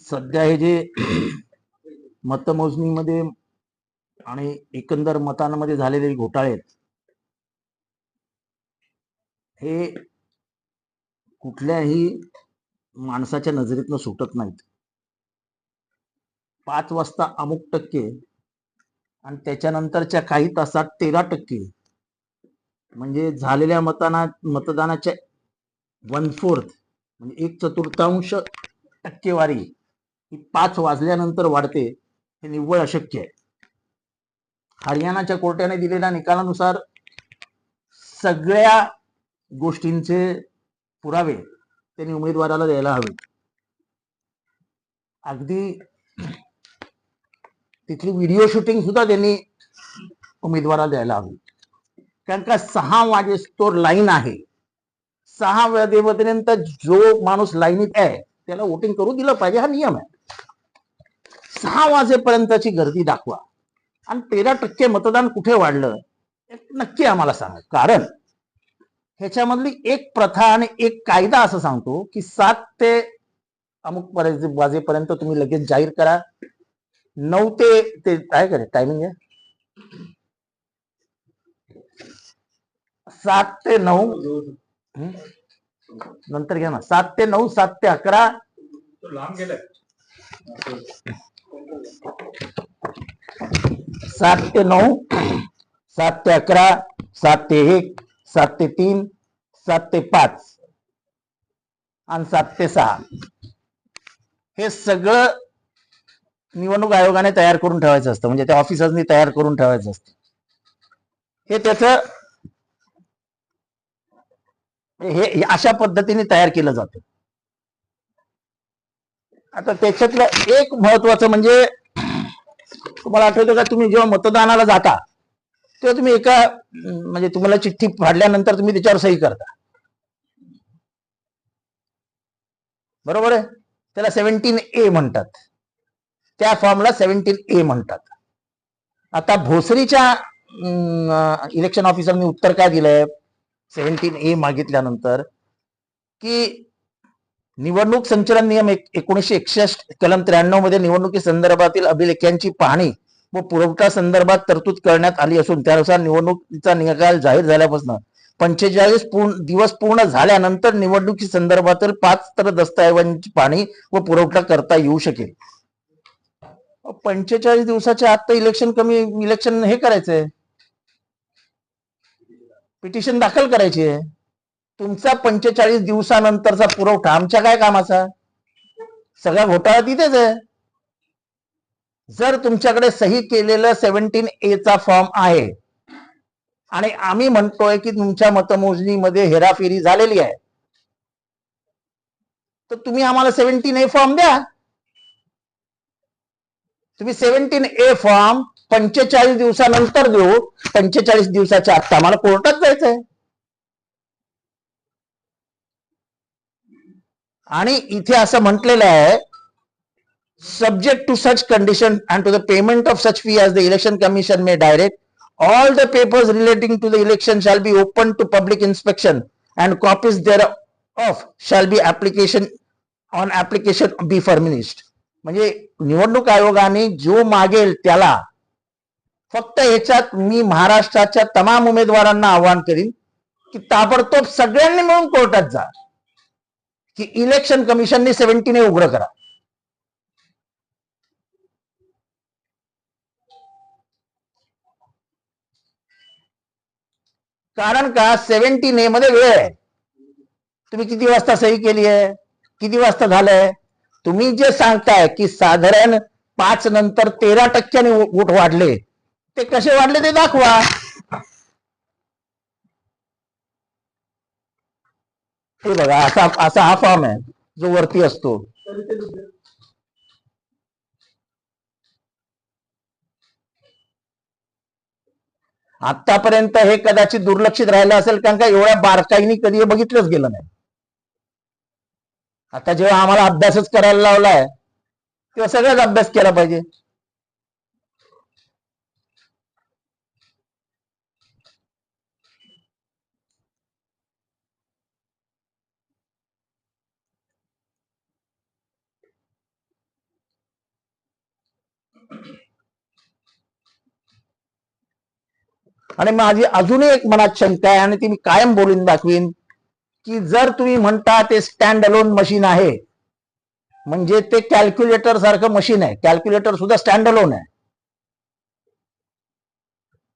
सध्या हे जे मतमोजणीमध्ये आणि एकंदर मतांमध्ये झालेले घोटाळे आहेत हे कुठल्याही माणसाच्या नजरेतनं सुटत नाहीत. पाच वाजता अमुक टक्के आणि त्याच्यानंतरच्या काही तासात तेरा टक्के. म्हणजे झालेल्या मताना मतदानाच्या वन फोर्थ म्हणजे एक चतुर्थांश टक्केवारी ही पाच वाजल्यानंतर वाढते हे निव्वळ अशक्य आहे. हरियाणाच्या कोर्टाने दिलेल्या निकालानुसार सगळ्या गोष्टींचे पुरावे त्यांनी उमेदवाराला द्यायला हवे अगदी तिथली व्हिडिओ शूटिंग सुद्धा त्यांनी उमेदवाराला द्यायला हवी. कारण का सहा वाजेस्तोर लाईन आहे. सहा वाजेपर्यंत जो माणूस लाईनीत आहे त्याला वोटिंग करू दिलं पाहिजे हा नियम आहे. सहा वाजेपर्यंतची गर्दी दाखवा. आणि तेरा टक्के मतदान कुठे वाढलं नक्की आम्हाला सांगा. कारण ह्याच्यामधली एक प्रथा आणि एक कायदा असं सांगतो की सात ते अमुक वाजेपर्यंत तुम्ही लगेच जाहीर करा. नऊ ते काय करे टायमिंग आहे. सात ते नऊ नंतर घ्या ना. सात ते नऊ सात ते अकरा लांब गेलाय. सात ते नऊ सात ते अकरा सात ते एक सात ते तीन सात ते पाच आणि सात ते सहा. हे सगळं निवडणूक आयोगाने तयार करून ठेवायचं असतं. म्हणजे त्या ऑफिसर्सनी तयार करून ठेवायचं असतं. हे त्याच हे हे अशा पद्धतीने तयार केलं जातं. आता त्याच्यातलं एक महत्वाचं म्हणजे तुम्हाला आठवतं का तुम्ही जेव्हा मतदानाला जाता तेव्हा तुम्ही एका म्हणजे तुम्हाला चिठ्ठी फाडल्यानंतर तुम्ही त्याच्यावर सही करता. बरोबर आहे? त्याला सेव्हन्टीन ए म्हणतात. त्या फॉर्मला सेव्हन्टीन ए म्हणतात. आता भोसरीच्या इलेक्शन ऑफिसरनी उत्तर काय दिलंय? सेव्हन्टीन ए मागितल्यानंतर की निवडणूक संचलन नियम एकोणीशे एकोणीसशे एकसष्ट कलम त्र्याण्णवमध्ये निवडणुकी संदर्भातील अभिलेख्यांची पाहणी व पुरवठा संदर्भात तरतूद करण्यात आली असून त्यानुसार निवडणुकीचा निकाल जाहीर झाल्यापासून पंचेचाळीस पूर्ण दिवस पूर्ण झाल्यानंतर निवडणुकी संदर्भातील पाच तर दस्तऐवजांची पाहणी व पुरवठा करता येऊ शकेल. पंचेचाळीस दिवसाच्या आत तर इलेक्शन कमी इलेक्शन हे करायचंय. पिटिशन दाखल करायची आहे. तुमचा पंचेचाळीस दिवसानंतरचा पुरवठा आमच्या काय कामाचा? सगळा घोटाळा तिथेच आहे. जर तुमच्याकडे सही केलेलं सेव्हन्टीन ए चा फॉर्म आहे आणि आम्ही म्हणतोय की तुमच्या मतमोजणीमध्ये हेराफेरी झालेली आहे तर तुम्ही आम्हाला सेव्हन्टीन ए फॉर्म द्या. तुम्ही सेव्हन्टीन ए फॉर्म पंचेचाळीस दिवसानंतर देऊ पंचेचाळीस दिवसाच्या आत्ता आम्हाला कोर्टात जायचंय. आणि इथे असं म्हटलेलं आहे subject to such condition and to the payment of such fee as the Election Commission may direct all the papers relating to the election shall be open to public inspection and copies thereof shall be application on application be furnished. म्हणजे निवडणूक आयोगाने जो मागेल त्याला फक्त ह्याच्यात मी महाराष्ट्राच्या तमाम उमेदवारांना आवाहन करीन की ताबडतोब सगळ्यांनी मिळून कोर्टात जा. की इलेक्शन कमिशनने सेव्हन्टीने उघड करा। कारण का सेव्हन्टीन ने मध्ये वेळ आहे तुम्ही किती वाजता सही केली आहे? किती वाजता झालंय? तुम्ही जे सांगताय की साधारण पाच नंतर तेरा टक्क्याने वोट वाढले, ते कसे वाढले ते दाखवा. हे बघा असा असा हा फॉर्म आहे. जो वरती असतो. आतापर्यंत हे कदाचित दुर्लक्षित राहिलं असेल कारण का एवढ्या बारकाईनी कधी हे बघितलंच गेलं नाही. आता जेव्हा आम्हाला अभ्यासच करायला लावलाय तेव्हा सगळ्याच अभ्यास केला पाहिजे. आणि माझी अजूनही एक मनात शंका आहे आणि ती मी कायम बोलून दाखवीन की जर तुम्ही म्हणता ते स्टँड अलोन मशीन आहे म्हणजे ते कॅल्क्युलेटर सारखं मशीन आहे. कॅल्क्युलेटर सुद्धा स्टँड अलोन आहे.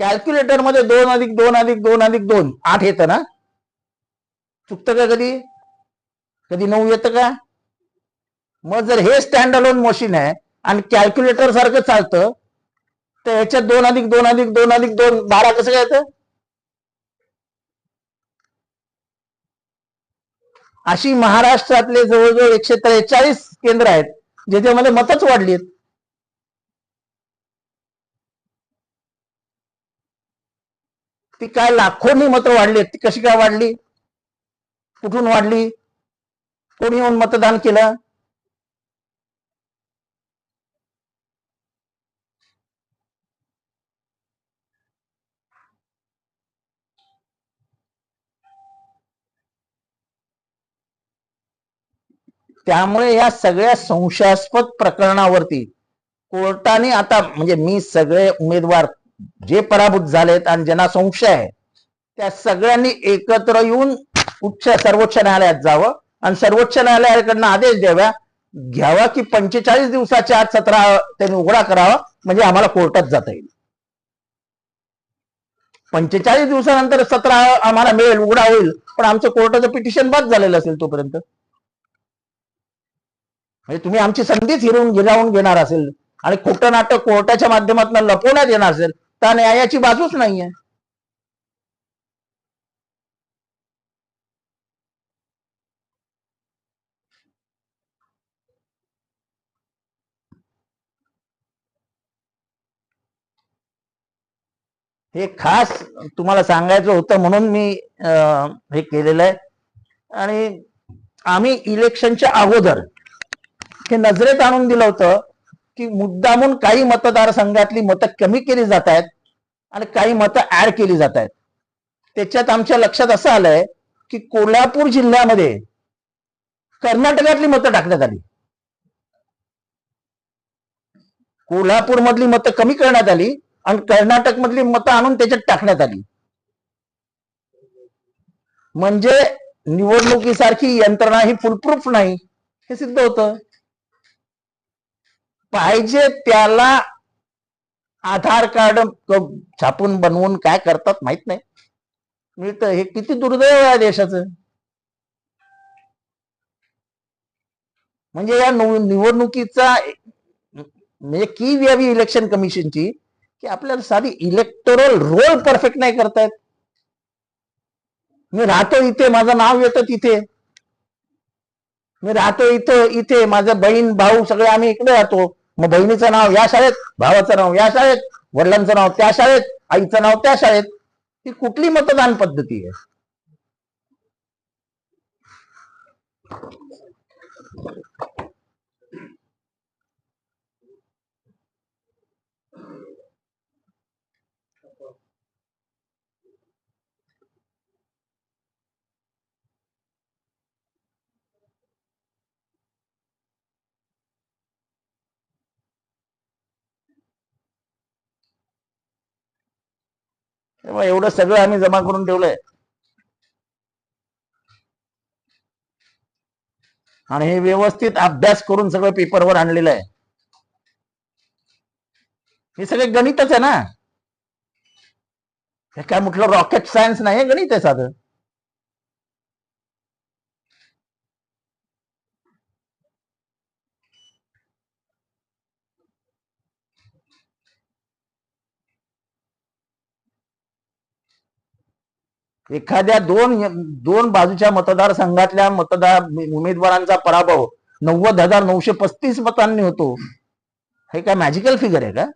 कॅल्क्युलेटरमध्ये दोन अधिक दोन अधिक दोन अधिक दोन आठ येतं ना? चुकतं का कधी? कधी नऊ येतं का? मग जर हे स्टँड अलोन मशीन आहे आणि कॅल्क्युलेटर सारखं चालतं तर ह्याच्यात दोन अधिक दोन अधिक दोन अधिक दोन बारा कसं काय येतं? अशी महाराष्ट्रातले जवळजवळ एकशे त्रेचाळीस केंद्र आहेत ज्याच्यामध्ये मतच वाढली आहेत ती काय लाखोनी मतं वाढली आहेत ती कशी काय वाढली? कुठून वाढली? कोणी येऊन मतदान केलं? त्यामुळे या सगळ्या संशयास्पद प्रकरणावरती कोर्टाने आता म्हणजे मी सगळे उमेदवार जे पराभूत झालेत आणि ज्यांना संशय आहे त्या सगळ्यांनी एकत्र येऊन उच्च सर्वोच्च न्यायालयात जावं आणि सर्वोच्च न्यायालयाकडनं आदेश द्याव्या घ्यावा की पंचेचाळीस दिवसाच्या आत सतरा त्यांनी उघडा करावा म्हणजे आम्हाला कोर्टात जाता येईल. पंचेचाळीस दिवसानंतर सतरा आम्हाला मिळेल उघडा होईल पण आमचं कोर्टाचं पिटिशन बाद झालेलं असेल तोपर्यंत. म्हणजे तुम्ही आमची संधीच हिरवून गिरावून घेणार असेल आणि खोटं नाटक कोर्टाच्या माध्यमातून लपवण्यात येणार असेल तर न्यायाची बाजूच नाहीये. हे खास तुम्हाला सांगायचं होतं म्हणून मी अं, हे केलेलं आहे. आणि आम्ही इलेक्शनच्या अगोदर हे नजरेत आणून दिलं होतं की मुद्दामून काही मतदारसंघातली मतं कमी केली जात आहेत आणि काही मतं ऍड केली जात आहेत. त्याच्यात आमच्या लक्षात असं आलंय की कोल्हापूर जिल्ह्यामध्ये कर्नाटकातली मतं टाकण्यात आली. कोल्हापूर मधली मतं कमी करण्यात आली आणि कर्नाटक मधली मतं आणून त्याच्यात टाकण्यात आली. म्हणजे निवडणुकीसारखी यंत्रणा ही फुलप्रूफ नाही हे सिद्ध होतं. पाहिजे त्याला आधार कार्ड छापून बनवून काय करतात माहीत नाही. मिळतं. हे किती दुर्दैव आहे देशाचं. म्हणजे या निवडणुकीचा म्हणजे की व्यावी इलेक्शन कमिशनची की आपल्याला साधी इलेक्टोरल रोल परफेक्ट नाही करतायत. मी राहतो इथे. माझं नाव येतं तिथे. मी राहतो इथं इथे. माझं बहीण भाऊ सगळे आम्ही इकडे राहतो. मग बहिणीचं नाव या शाळेत भावाचं नाव या शाळेत वडिलांचं नाव त्या शाळेत आईचं नाव त्या शाळेत ही कुठली मतदान पद्धती आहे? तेव्हा एवढं सगळं आम्ही जमा करून ठेवलंय. आणि हे व्यवस्थित अभ्यास करून सगळं पेपरवर आणलेलं आहे. हे सगळे गणितच आहे ना. हे काय म्हटलं रॉकेट सायन्स नाही हे गणित आहे साधं? एखाद्या दोन दोन बाजूच्या मतदारसंघातल्या मतदार उमेदवारांचा पराभव नव्वद हजार नऊशे पस्तीस मतांनी होतो. हे काय मॅजिकल फिगर आहे का?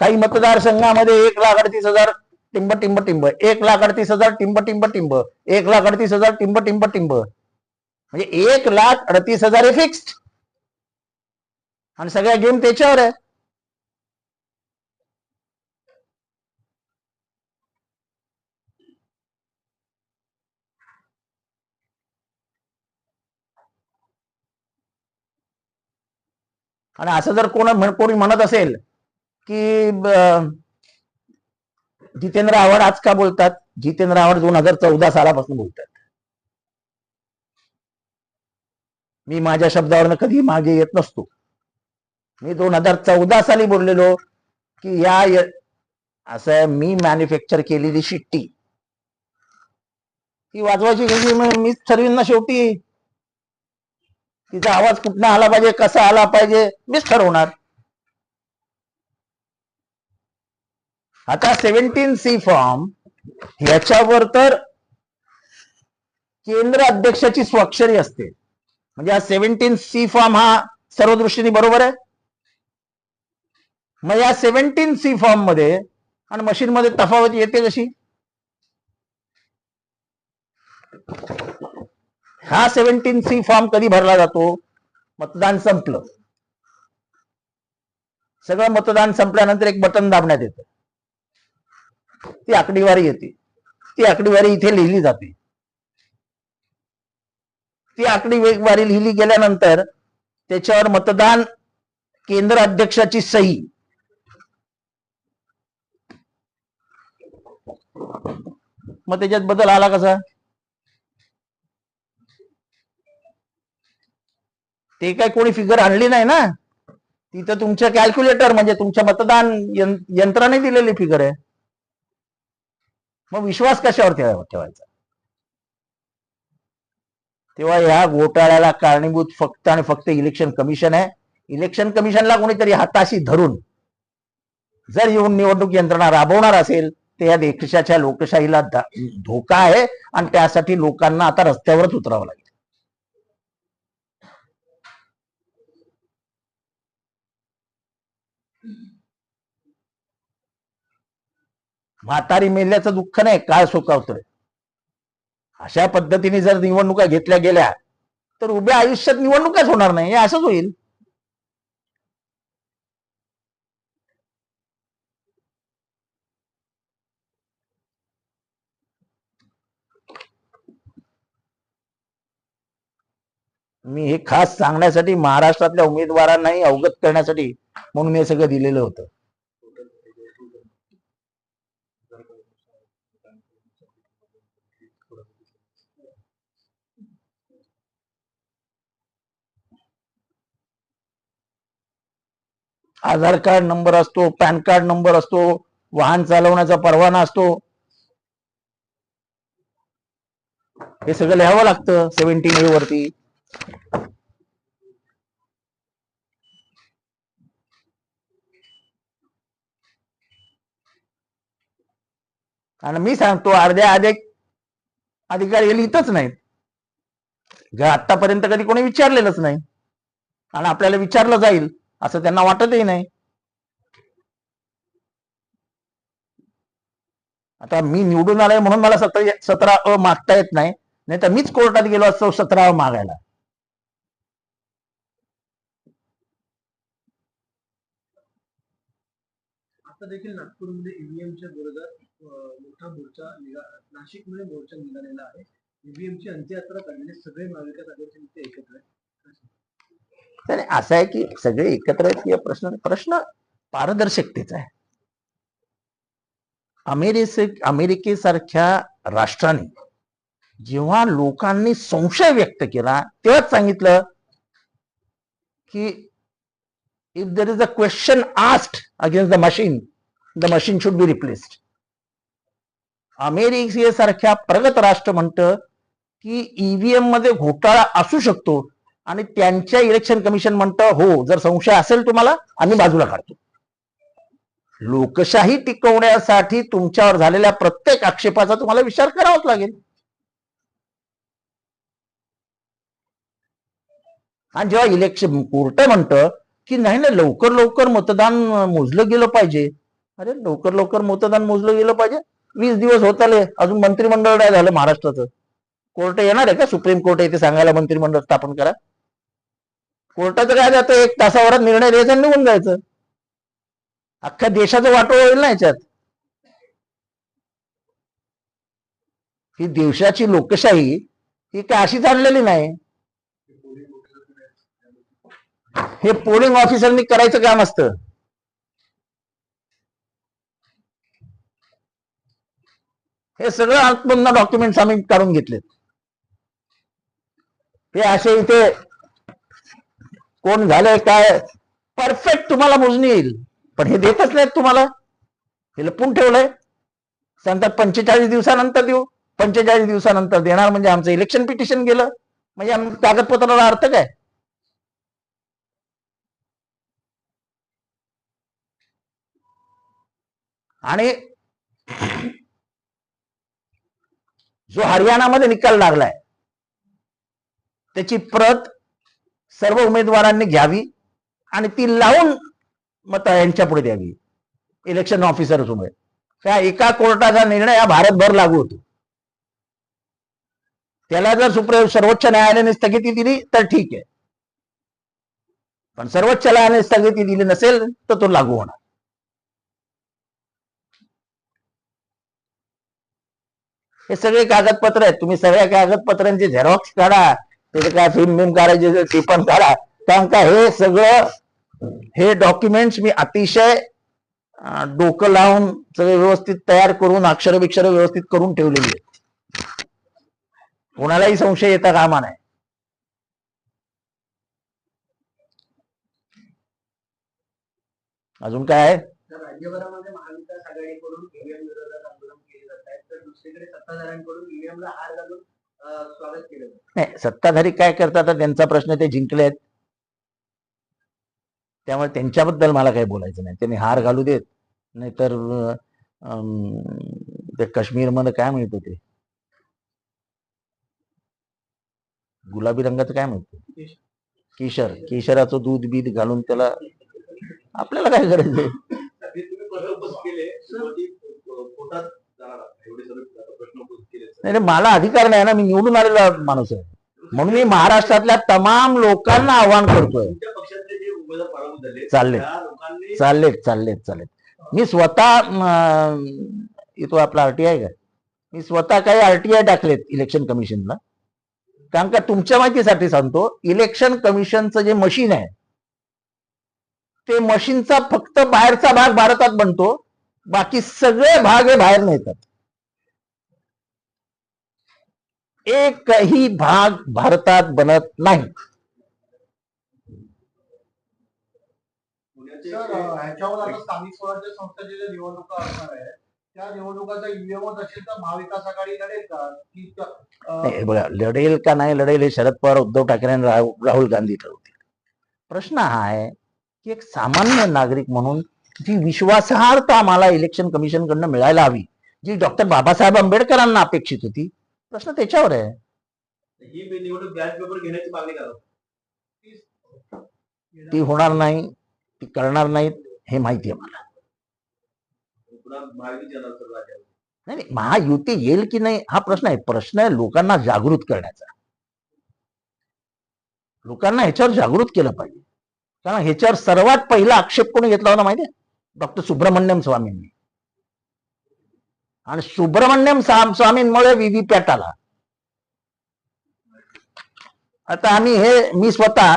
काही मतदारसंघामध्ये एक लाख अडतीस हजार टिंब टिंब टिंब एक लाख अडतीस हजार टिंब टिंब टिंब एक लाख अडतीस हजार टिंब टिंब टिंब. म्हणजे एक लाख अडतीस हजार हे फिक्स्ड आणि सगळ्या गेम त्याच्यावर आहे. आणि असं जर कोण म्हण- कोणी म्हणत असेल की जितेंद्र आव्हाड आज का बोलतात? जितेंद्र आव्हाड दोन हजार चौदा सालापासून बोलतात. मी माझ्या शब्दावरनं कधी मागे येत नसतो. मी दोन हजार चौदा साली बोललेलो की या असं मी मॅन्युफॅक्चर केलेली शिट्टी. ती वाजवायची मी- मीच ठरवीन ना शेवटी. तिचा आवाज कुठनं आला पाहिजे कसा आला पाहिजे मीच ठरवणार आता सेव्हन्टीन सी फॉर्म याच्यावर तर केंद्र अध्यक्षाची स्वाक्षरी असते. म्हणजे हा सेव्हन्टीन सी फॉर्म हा सर्व दृष्टीने बरोबर आहे. मग या सेव्हन्टीन सी फॉर्ममध्ये आणि मशीन मध्ये तफावत येते कशी? हा सेव्हन्टीन सी फॉर्म कधी भरला जातो? मतदान संपलं. सगळं मतदान संपल्यानंतर एक बटन दाबण्यात येतं. ती आकडेवारी येते. ती आकडेवारी इथे लिहिली जाते. ती आकडेवारी लिहिली गेल्यानंतर त्याच्यावर मतदान केंद्र अध्यक्षाची सही. मग त्याच्यात बदल आला कसा? ते काय कोणी फिगर आणली नाही ना? तिथं तुमच्या कॅल्क्युलेटर म्हणजे तुमच्या मतदान यंत्राने दिलेली फिगर आहे. मग विश्वास कशावर ठेवायचा? तेव्हा ह्या घोटाळ्याला कारणीभूत फक्त आणि फक्त इलेक्शन कमिशन आहे. इलेक्शन कमिशनला कोणीतरी हाताशी धरून जर येऊन निवडणूक यंत्रणा राबवणार असेल तर या देशाच्या लोकशाहीला धोका आहे. आणि त्यासाठी लोकांना आता रस्त्यावरच उतरावं लागेल. म्हातारी मेल्याचं दुःख नाही काळ सुखावतोय? अशा पद्धतीने जर निवडणुका घेतल्या गेल्या तर उभ्या आयुष्यात निवडणुकाच होणार नाही हे असंच होईल. मी हे खास सांगण्यासाठी महाराष्ट्रातल्या उमेदवारांनाही अवगत करण्यासाठी म्हणून हे सगळं दिलेलं होतं. आधार कार्ड नंबर असतो पॅन कार्ड नंबर असतो वाहन चालवण्याचा परवाना असतो. हे सगळं लिहावं लागतं सेव्हन्टीन ए वरती. आणि मी सांगतो अर्ध्या अधिक अधिकारी हे लिहितच नाहीत. जे आतापर्यंत कधी कोणी विचारलेलंच नाही. आणि आपल्याला विचारलं जाईल. असं त्यांना वाटतही नाही. आता मी निवडून आलोय म्हणून मला सतरा सतरा अ मागता येत नाही. नाही तर मीच कोर्टात गेलो असतो सतरा अ मागायला. आता देखील नागपूरमध्ये ईव्हीएमच्या विरोधात मोठा मोर्चा निघा- नाशिकमध्ये मोर्चा निघालेला आहे. ईव्हीएमची अंत्ययात्रा करण्याचे सगळे महाविकास आघाडीचे नेते एकत्र आहेत. तर असं आहे की सगळे एकत्र आहेत की प्रश्न प्रश्न पारदर्शकतेचा आहे. अमेरिके अमेरिकेसारख्या राष्ट्राने जेव्हा लोकांनी संशय व्यक्त केला तेव्हाच सांगितलं की if there is a question asked against the machine the machine should be replaced अमेरिकेसारख्या प्रगत राष्ट्र म्हणतं की ईव्हीएममध्ये घोटाळा असू शकतो आणि त्यांच्या इलेक्शन कमिशन म्हणतं हो जर संशय असेल तुम्हाला आम्ही बाजूला काढतो. लोकशाही टिकवण्यासाठी तुमच्यावर झालेल्या प्रत्येक आक्षेपाचा तुम्हाला विचार करावाच लागेल. आणि जेव्हा इलेक्शन कोर्ट म्हणतं की नाही ना लवकर लवकर मतदान मोजलं गेलं पाहिजे. अरे लवकर लवकर मतदान मोजलं गेलं पाहिजे? वीस दिवस होत आले अजून मंत्रिमंडळ नाही झालं महाराष्ट्राचं. कोर्ट येणार आहे का? सुप्रीम कोर्ट येथे सांगायला मंत्रिमंडळ स्थापन करा. कोर्टाचं काय जातं? एक तासावरात निर्णय द्यायचा आणि निघून जायचं. अख्ख्या देशाचं वाटो होईल ना याच्यात? ही देशाची लोकशाही ही काय अशी आणलेली नाही. हे पोलिंग ऑफिसरनी करायचं काम असतं. हे सगळं पुन्हा डॉक्युमेंट्स आम्ही काढून घेतलेत. हे असे इथे कोण झालंय काय? परफेक्ट तुम्हाला मोजणी येईल. पण हे देतच नाहीत तुम्हाला. हे लपून ठेवलंय. सांगतात पंचेचाळीस दिवसानंतर देऊ. पंचेचाळीस दिवसानंतर देणार म्हणजे आमचं इलेक्शन पिटिशन गेलं. म्हणजे आम- कागदपत्राला अर्थ काय? आणि जो हरियाणामध्ये निकाल लागलाय त्याची प्रत सर्व उमेदवारांनी घ्यावी आणि ती लावून मत यांच्या पुढे द्यावी. इलेक्शन ऑफिसर समोर त्या एका कोर्टाचा निर्णय हा भारतभर लागू होतो. त्याला जर सुप्रीम सर्वोच्च न्यायालयाने स्थगिती दिली तर ठीक आहे. पण सर्वोच्च न्यायालयाने स्थगिती दिली नसेल तर तो लागू होणार. हे सगळे कागदपत्र आहेत. तुम्ही सगळ्या कागदपत्रांचे झेरॉक्स काढा. त्याचे काय फिल्म बिम काढायचे असेल ते पण काढा. कारण का हे सगळं हे डॉक्युमेंट्स मी अतिशय डोकं लावून सगळे व्यवस्थित तयार करून अक्षर बिक्षर व्यवस्थित करून ठेवलेली आहेत कोणालाही संशय येता कामा नाही अजून काय राज्यभरामध्ये महाविकास आघाडीकडून ईव्हीएम विरोधात आंदोलन केले जात आहे तर दुसरीकडे सत्ताधाऱ्यांकडून ईव्हीएमला हार घालून स्वागत केलं. नाही सत्ताधारी काय करतात त्यांचा प्रश्न ते जिंकले आहेत त्यामुळे त्यांच्याबद्दल मला काही बोलायचं नाही. त्यांनी हार घालू देत. नाहीतर ते काश्मीरमध्ये काय मिळतं ते गुलाबी रंगाचं काय मिळतं किशर. किशराचं दूध बीध घालून त्याला आपल्याला काय गरज आहे? नाही मला अधिकार नाही ना मी निवडून आलेला माणूस आहे. म्हणून मी महाराष्ट्रातल्या तमाम लोकांना आव्हान करतोय. चालले. चाललेत. चाललेत चाललेत मी स्वतः इथं आपला आरटीआय का? मी स्वतः काही आरटीआय टाकलेत इलेक्शन कमिशनला कारण का तुमच्या माहितीसाठी सांगतो इलेक्शन कमिशनचं जे मशीन आहे ते मशीनचा फक्त बाहेरचा भाग भारतात बनतो. बाकी सगळे भाग हे बाहेर नेतात. एकही भाग भारतात बनत नाही. पुण्याचे सर अं, ह्याच्यावर आता स्थानिक स्वराज्य संस्थेच्या ज्या निवडणुका असणार आहे त्या निवडणुकाचा ईव्हीएमच असेल तर महाविकास आघाडी लढेल का? नाही, बघा लढेल का नाही लढेल हे शरद पवार उद्धव ठाकरे आणि राहु- राहुल गांधी ठरवतील. प्रश्न हा आहे की एक सामान्य नागरिक म्हणून जी विश्वासार्हता आम्हाला इलेक्शन कमिशन कडनं मिळायला हवी जी डॉक्टर बाबासाहेब आंबेडकरांना अपेक्षित होती प्रश्न त्याच्यावर आहे. ही मी निवडणूक बॅलेट पेपर घेण्याची मागणी करतो. ती होणार नाही ती करणार नाहीत हे माहिती आहे मला. नाही नाही, महायुती येईल की नाही हा प्रश्न आहे. प्रश्न आहे लोकांना जागृत करण्याचा. लोकांना ह्याच्यावर जागृत केलं पाहिजे. कारण ह्याच्यावर सर्वात पहिला आक्षेप कोणी घेतला होता माहितीये डॉक्टर सुब्रमण्यम स्वामींनी. आणि सुब्रमण्यम स्वामींमुळे व्हीव्हीपॅट आला. आता आम्ही हे मी स्वतः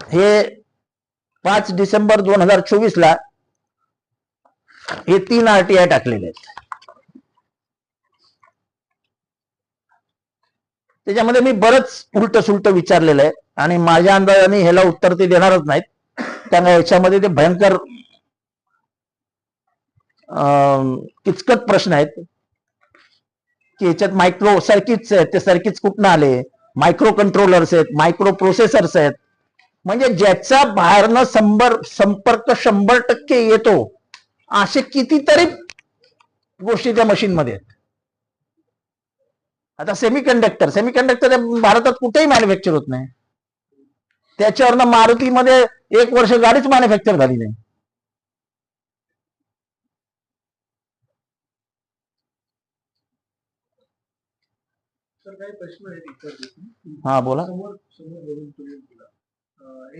हे पाच डिसेंबर दोन हजार चोवीस ला हे तीन आरटीआय टाकलेले आहेत. त्याच्यामध्ये मी बरंच उलट सुलट विचारलेलं आहे आणि माझ्या अंदाजाने ह्याला उत्तर ते देणारच नाहीत. त्यामुळे याच्यामध्ये ते भयंकर किचकट प्रश्न आहेत. की याच्यात मायक्रो सर्किट्स आहेत ते सर्किट्स कुठनं आले? मायक्रो कंट्रोलर्स आहेत मायक्रो प्रोसेसर्स आहेत. म्हणजे ज्याचा बाहेरनं शंभर संपर्क शंभर टक्के येतो असे कितीतरी गोष्टी त्या मशीनमध्ये आहेत. आता सेमी कंडक्टर सेमी कंडक्टर भारतात कुठेही मॅन्युफॅक्चर होत नाही. त्याच्यावरनं मारुतीमध्ये एक वर्ष गाडीच मॅन्युफॅक्चर झाली नाही. काही प्रश्न आहेत इतर हा बोला. समोर समोर बोलून तुम्ही बोला. अं, एक